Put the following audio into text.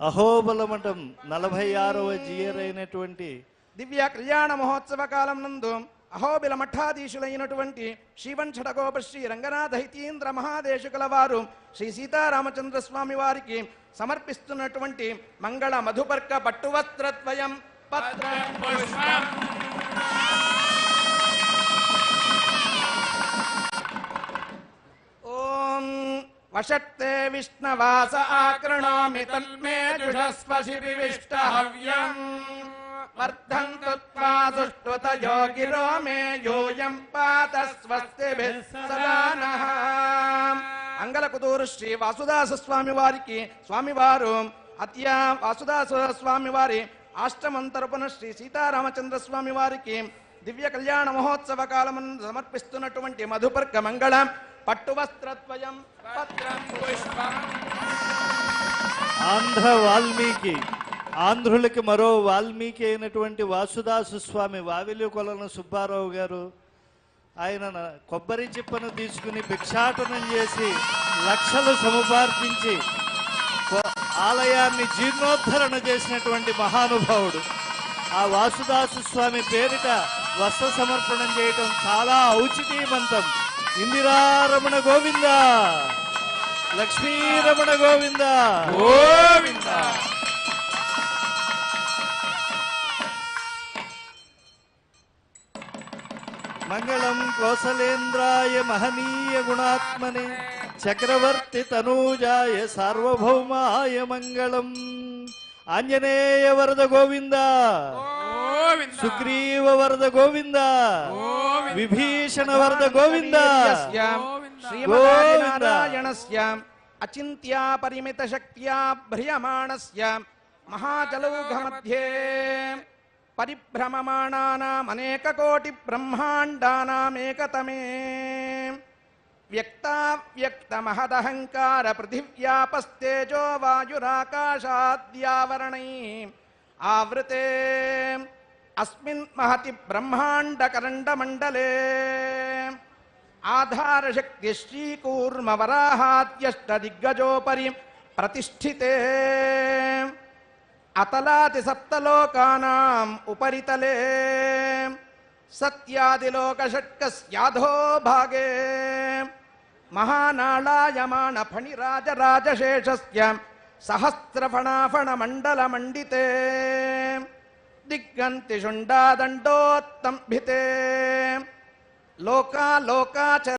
అహోబలమఠం నలభై ఆరవ జియర్ అయినటువంటి దివ్య కళ్యాణ మహోత్సవ కాలం నందు అహోబిల మఠాధీశులైనటువంటి శ్రీవంశట గోప శ్రీ రంగనాథ హైతీంద్ర మహాదేశకుల వారు శ్రీ సీతారామచంద్ర స్వామి వారికి సమర్పిస్తున్నటువంటి మంగళ మధుపర్క పట్టువస్త్రద్వయం. పత్రం పుష్పం ఓం వషట్తే విష్ణవాస ఆకృణోమి తన్మే జుషస్వసి వివిష్ట హవ్యం వర్ధంతు త్వా సుష్టుత యోగిరో మే యూయం పాత స్వస్తి అంగలకుదూరు శ్రీ వాసుదాస స్వామి వారికి స్వామివారు అత్య వాసుదాస స్వామి వారి ఆశ్రమం తరపున శ్రీ సీతారామచంద్ర స్వామి వారికి దివ్య కళ్యాణ మహోత్సవ కాలమును సమర్పిస్తున్నటువంటి మధుపర్క మంగళం. పట్టువస్త్రత్వయం పత్రం పుష్పం. ఆంధ్ర వాల్మీకి ఆంధ్రులకి మరో వాల్మీకి అయినటువంటి వాసుదాసు స్వామి వావిలి కొలను సుబ్బారావు గారు ఆయన కొబ్బరి చిప్పను తీసుకుని భిక్షాటనం చేసి లక్షలు సముపార్జించి ఆలయాన్ని జీర్ణోద్ధరణ చేసినటువంటి మహానుభావుడు. ఆ వాసుదాసు స్వామి పేరిట వస్త్ర సమర్పణం చేయటం చాలా ఔచితీమంతం ఇందిరారమణ గోవింద. లక్ష్మీరమణ గోవింద. గోవింద. మంగళం కోసలేంద్రాయ మహనీయ గుణాత్మనే చక్రవర్తి తనూజాయ సార్వభౌమాయ మంగళం. ఆంజనేయ వరద గోవింద. సుగ్రీవ వరద గోవింద. విభీషణ వరద గోవింద. శ్రీమన్నారాయణస్య అచింత్యా పరిమిత శక్త్యా భ్రియమాణస్య. మహాజలౌఘ మధ్యే పరిభ్రమమాణానాం అనేక కోటి బ్రహ్మాండానామేకతమే వ్యక్తావ్యక్త మహదహంకార పృథివ్యాపస్తేజో వాయురాకాశాద్యావరణై. ఆవృతే अस्मिन् महति ब्रह्माण्डकरण्डमण्डले। आधारशक्तिश्रीकूर्मवराहाद्यष्टदिग्गजोपरि प्रतिष्ठिते। अतलातिसप्तलोकानाम् उपरितले। सत्यादिलोकषट्कस्याधो भागे। महानाळायमाणफणिराजराजशेषस्य सहस्रफणाफणमण्डलमण्डिते। భాగే మహానాళాయమాన ఫణిరాజరాజశేషస్య సహస్రఫణాఫణమండలమండితే దిగ్గంతి శుండాదండోత్తంభితే. లోకా లోకాచ